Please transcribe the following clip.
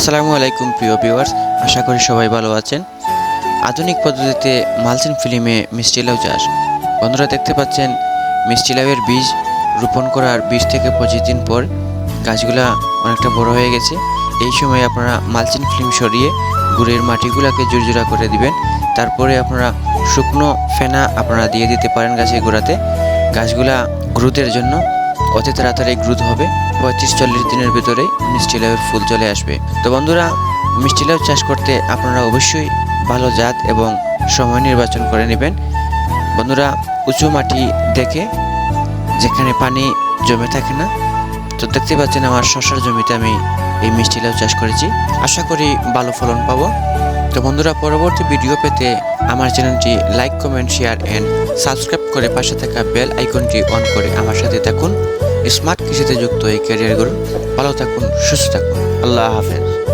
আসসালামু আলাইকুম প্রিয় ভিউয়ার্স, আশা করি সবাই ভালো আছেন। আধুনিক পদ্ধতিতে মালচিং ফিল্মে মিষ্টি লাউ চাষ। বন্ধুরা দেখতে পাচ্ছেন, মিষ্টি লাউয়ের বীজ রোপণ করার বিশ থেকে পঁচিশ দিন পর গাছগুলা অনেকটা বড় হয়ে গেছে। এই সময় আপনারা মালচিং ফিল্ম সরিয়ে গুড়ের মাটিগুলোকে জোরজোড়া করে দিবেন। তারপরে আপনারা শুকনো ফেনা আপনারা দিয়ে দিতে পারেন গাছের গোড়াতে। গাছগুলা গ্রোথের জন্য অতি তাড়াতাড়ি গ্রোথ হবে। পঁয়ত্রিশ, চল্লিশ দিনের ভিতরেই মিষ্টি লাউয়ের ফুল চলে আসবে। তো বন্ধুরা, মিষ্টি লাউ চাষ করতে আপনারা অবশ্যই ভালো জাত এবং সময় নির্বাচন করে নেবেন। বন্ধুরা, উঁচু মাটি দেখে যেখানে পানি জমে থাকে না, তো দেখতে পাচ্ছেন আমার শশার জমিতে আমি এই মিষ্টি লাউ চাষ করেছি। আশা করি ভালো ফলন পাবো। তো বন্ধুরা, পরবর্তী ভিডিও পেতে আমার চ্যানেলটি like, comment, share and subscribe করে পাশে থাকা বেল আইকনটি অন করে আমার সাথে থাকুন। স্মার্ট কৃষিতে যুক্ত এই ক্যারিয়ারগুলো ভালো থাকুন সুস্থ থাকুন। আল্লাহ হাফেজ।